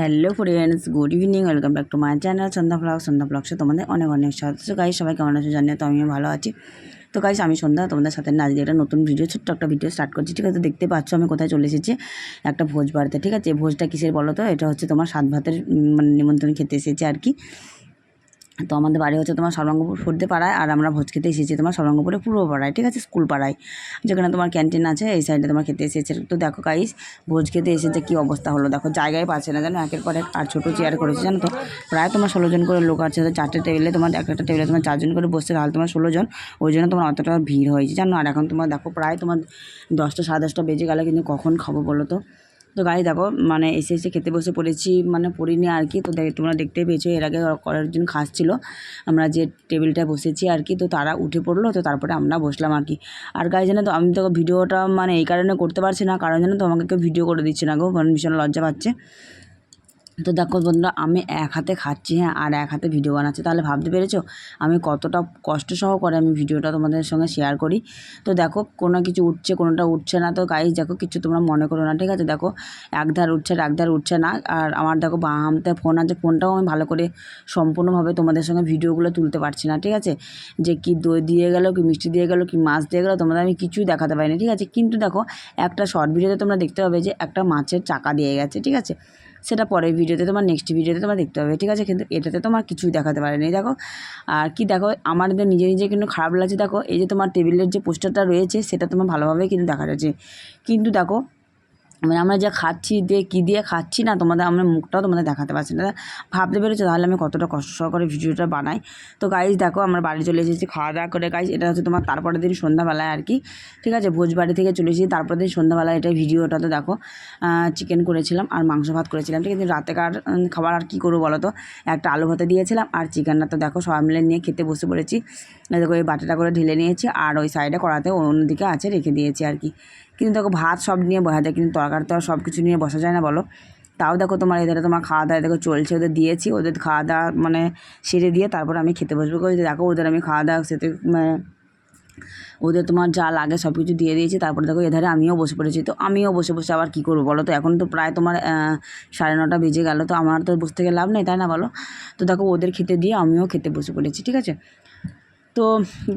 Hello friends good evening welcome back to my channel Sandhya blog Sandhya ব্লগসে তোমাদের অনেক অনেক স্বাগত। তো গাইস সবাই কেমন আছো জানিয়ে তো আমিও ভালো আছি। তো গাইস আমি সন্ধ্যা তোমাদের সাথে না, আজকে একটা নতুন ভিডিও ছোট্ট একটা ভিডিও স্টার্ট করছি। ঠিক আছে? দেখতে পাচ্ছ, আমি কোথায় চলে এসেছি? একটা ভোজ বাড়িতে। ঠিক আছে? ভোজটা কিসের বলো তো? এটা হচ্ছে তোমার সাত ভাতের মানে নিমন্ত্রণ খেতে এসেছে আর কি। তো আমাদের বাড়ি হচ্ছে তোমার সরঙ্গপুর ফুটতে পাড়ায়, আর আমরা ভোজ খেতে এসেছি তোমার সরঙ্গপুরে পূর্ব পাড়ায়, ঠিক আছে? স্কুল পাড়ায়, যেখানে তোমার ক্যান্টিন আছে, এই সাইডে তোমার খেতে এসেছে। তো দেখো গাইস ভোজ খেতে এসেছে, কী অবস্থা হলো? দেখো, জায়গায় পাচ্ছে না জানো, একের পর এক, আর ছোটো চেয়ার করেছে, জানো তো? প্রায় তোমার ষোলো জন করে লোক আছে চারটে টেবিলে তোমার, একটা একটা টেবিলে তোমার চারজন করে বসছে, তাহলে তোমার ষোলো জন, ওই জন্য তোমার অতটা ভিড় হয়েছে, জানো? আর এখন তোমার দেখো, প্রায় তোমার দশটা, সাড়ে দশটা বেজে গেলে, কিন্তু কখন খাব বলো তো? তো গাড়ি দেখো মানে এসে এসে খেতে বসে পড়েছি মানে পড়িনি আর কি। তো দেখ- তোমরা দেখতে পেয়েছ, এর আগে কয়েকজন খাসছিলো আমরা যে টেবিলটা বসেছি আর কি, তো তারা উঠে পড়ল, তো তারপরে আমরা বসলাম আর কি। আর গাড়ি জানো তো, আমি তো ভিডিওটা মানে এই কারণে করতে পারছি না, কারণ জানো তো, আমাকে কেউ ভিডিও করে দিচ্ছে না গো মানে ভীষণ লজ্জা পাচ্ছে। তো দেখো বন্ধুরা, আমি এক হাতে খাচ্ছি হ্যাঁ আর এক হাতে ভিডিও বানাচ্ছি। তাহলে ভাবতে পেরেছ? আমি কতটা কষ্ট সহ করে আমি ভিডিওটা তোমাদের সঙ্গে শেয়ার করি? তো দেখো, কোনো কিছু উঠছে, কোনোটা উঠছে না। তো গাইজ দেখো, কিছু তোমরা মনে করো না, ঠিক আছে? দেখো, এক ধার উঠছে, আর এক ধার উঠছে না। আর আমার দেখো বাঁ হাতে ফোন আছে ফোনটাও আমি ভালো করে সম্পূর্ণভাবে তোমাদের সঙ্গে ভিডিওগুলো তুলতে পারছি না, ঠিক আছে? যে কি দই দিয়ে গেল, কি মিষ্টি দিয়ে গেল, কি মাছ দিয়ে গেলো, তোমাদের আমি কিছুই দেখাতে পারিনি, ঠিক আছে? কিন্তু দেখো, একটা শর্ট ভিডিওতে তোমরা দেখতে পাবে যে একটা মাছের চাকা দিয়ে গেছে, ঠিক আছে? সেটা পরের ভিডিওতে তোমার নেক্সট ভিডিওতে তোমার দেখতে হবে ঠিক আছে? কিন্তু এটাতে তোমার কিছুই দেখাতে পারেনি। দেখো, আর কি দেখো, আমার নিজে নিজে কিন্তু খারাপ লাগছে, দেখো, এই যে তোমার টেবিলের যে পোস্টারটা রয়েছে, সেটা তোমার ভালোভাবে কিন্তু দেখা যাচ্ছে। কিন্তু দেখো মানে আমরা যা খাচ্ছি দিয়ে কী দিয়ে খাচ্ছি না, তোমাদের আমরা মুখটাও তোমাদের দেখাতে পারছি না। ভাবতে পেরেছ? তাহলে আমি কতটা কষ্ট সহকারে ভিডিওটা বানাই। তো গাইজ দেখো, আমরা বাড়ি চলে এসেছি খাওয়া দাওয়া করে। গাইজ এটা হচ্ছে তোমার তারপরের দিন সন্ধ্যাবেলায় আর কি। ঠিক আছে? ভোজ বাড়ি থেকে চলে এসেছি। তারপরের দিন সন্ধ্যাবেলায় এটা ভিডিওটা তো দেখো চিকেন করেছিলাম আর মাংস ভাত করেছিলাম। ঠিক আছে? রাতেকার খাবার আর কী করব বলো তো? একটা আলু ভাতে দিয়েছিলাম আর চিকেনটা তো দেখো, সবাই মিলে নিয়ে খেতে বসে পড়েছি। দেখো, এই বাটিটা করে ঢেলে নিয়েছি আর ওই সাইডে কড়াতে অন্যদিকে আছে রেখে দিয়েছি আর কি। কিন্তু দেখো ভাত সব নিয়ে বসা যায়, কিন্তু তরকারি তো আর সব কিছু নিয়ে বসা যায় না বলো। তাও দেখো তোমার এদের তোমার খাওয়া দাওয়া দেখো চলছে, ওদের দিয়েছি, ওদের খাওয়া দাওয়া মানে সেরে দিয়ে তারপর আমি খেতে বসবো। দেখো ওদের আমি খাওয়া দাওয়া সেতে মানে ওদের তোমার যা লাগে সব কিছু দিয়ে দিয়েছি, তারপরে দেখো এধারে আমিও বসে পড়েছি। তো আমিও বসে বসে আবার কী করব বলো তো? এখন তো প্রায় তোমার সাড়ে নটা বেজে গেল, তো আমার তো বসে থেকে লাভ নেই, তাই না বলো? তো দেখো ওদের খেতে দিয়ে আমিও খেতে বসে পড়েছি, ঠিক আছে? তো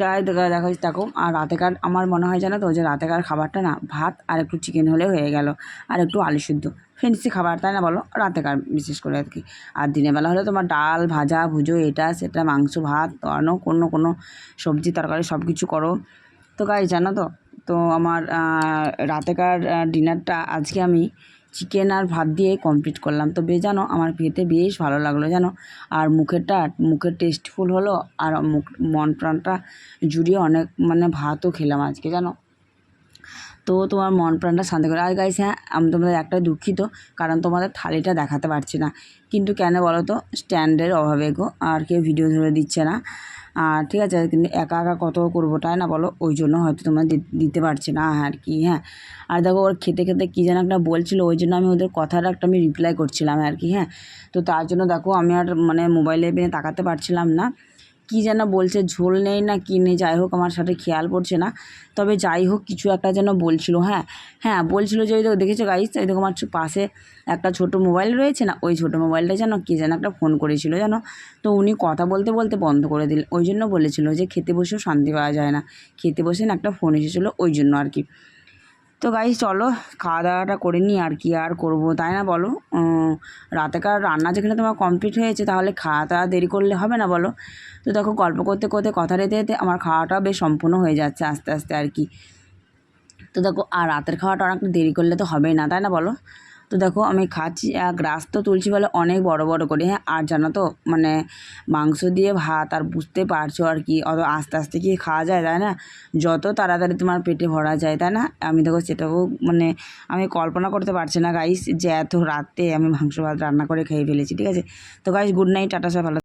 গায়ে দেখা যাচ্ছে দেখো, আর রাতেকার আমার মনে হয় জানো তো যে রাতেকার খাবারটা না, ভাত আর একটু চিকেন হলে হয়ে গেল, আর একটু আলু সিদ্ধ। ফেন্সি খাবার, তাই না বলো? রাতেকার বিশেষ করে আর কি। আর দিনের বেলা হলে তোমার ডাল, ভাজা, ভুজো, এটা, সেটা, মাংস, ভাত আনো কোনো কোনো সবজি, তরকারি সব কিছু করো। তো গাই জানো তো তো আমার রাতেকার ডিনারটা আজকে আমি চিকেন আর ভাত দিয়ে কমপ্লিট করলাম। তো বেশ জানো, আমার খেতে বেশ ভালো লাগল, জানো। আর মুখেরটা, মুখের টেস্টফুল হলো, আর মুখ, মন প্রাণটা জুড়িয়ে অনেক মানে ভাতও খেলাম আজকে, জানো। তো তোমার মন প্রাণটা শান্তি করে। আর গাইস হ্যাঁ আমি তোমাদের একটা দুঃখিত, কারণ তোমাদের থালিটা দেখাতে পারছি না। কিন্তু কেন বলো তো স্ট্যান্ডের অভাবে গো, আর কেউ ভিডিও ধরে দিচ্ছে না। আর ঠিক আছে, কিন্তু একা একা কত করব, তাই না বলো? ওই জন্য হয়তো তোমরা দিতে পারছি না, আর কি হ্যাঁ। আর দেখো, ওর খেতে খেতে কী যেন একটা বলছিলো, ওই জন্য আমি ওদের কথাটা একটা আমি রিপ্লাই করছিলাম, আর কি হ্যাঁ। তো তার জন্য দেখো, আমি আর মানে মোবাইলে তাকাতে পারছিলাম না। কী যেন বলছে, ঝোল নেই না কী নেই, যাই হোক আমার সাথে খেয়াল পড়ছে না। তবে যাই হোক, কিছু একটা যেন বলছিল হ্যাঁ হ্যাঁ বলছিল যে, ওই দেখো দেখেছ গাইস ওই দেখো আমার পাশে একটা ছোট মোবাইল রয়েছে না, ওই ছোট মোবাইলটা যেন কী যেন একটা ফোন করেছিল জানো তো উনি কথা বলতে বলতে বন্ধ করে দিলেন। ওই জন্য বলেছিল যে, খেতে বসেও শান্তি পাওয়া যায় না। খেতে বসে না একটা ফোন এসেছিল, ওই জন্য আর কি। তো গাইস চলো খাওয়া দাওয়াটা করে নিই, আর কি আর করব, তাই না বলো? রাতেকার রান্না যেখানে তোমার কমপ্লিট হয়েছে, তাহলে খাওয়া দাওয়া দেরি করলে হবে না বলো? তো দেখো, গল্প করতে করতে, কথা রেতে রেতে আমার খাওয়াটাও বেশ সম্পূর্ণ হয়ে যাচ্ছে আস্তে আস্তে আর কি। তো দেখো, আর রাতের খাওয়াটা অনেকটা দেরি করলে তো হবেই না, তাই না বলো? তো দেখো আমি খাচ্ছি গ্রাস তো তুলছি বলে অনেক বড় বড় করে। হ্যাঁ আর জানো তো মানে মাংস দিয়ে ভাত আর বুঝতে পারছ আর কি, অত আস্তে আস্তে কি খাওয়া যায়, তাই না? যত তাড়াতাড়ি তোমার পেটে ভরা যায়, তাই না? আমি দেখো সেটাও মানে আমি কল্পনা করতে পারছি না গাইস যে এত রাতে আমি মাংস ভাত রান্না করে খেয়ে ফেলেছি, ঠিক আছে? তো গাইস গুড নাইট টাটা সব ভালো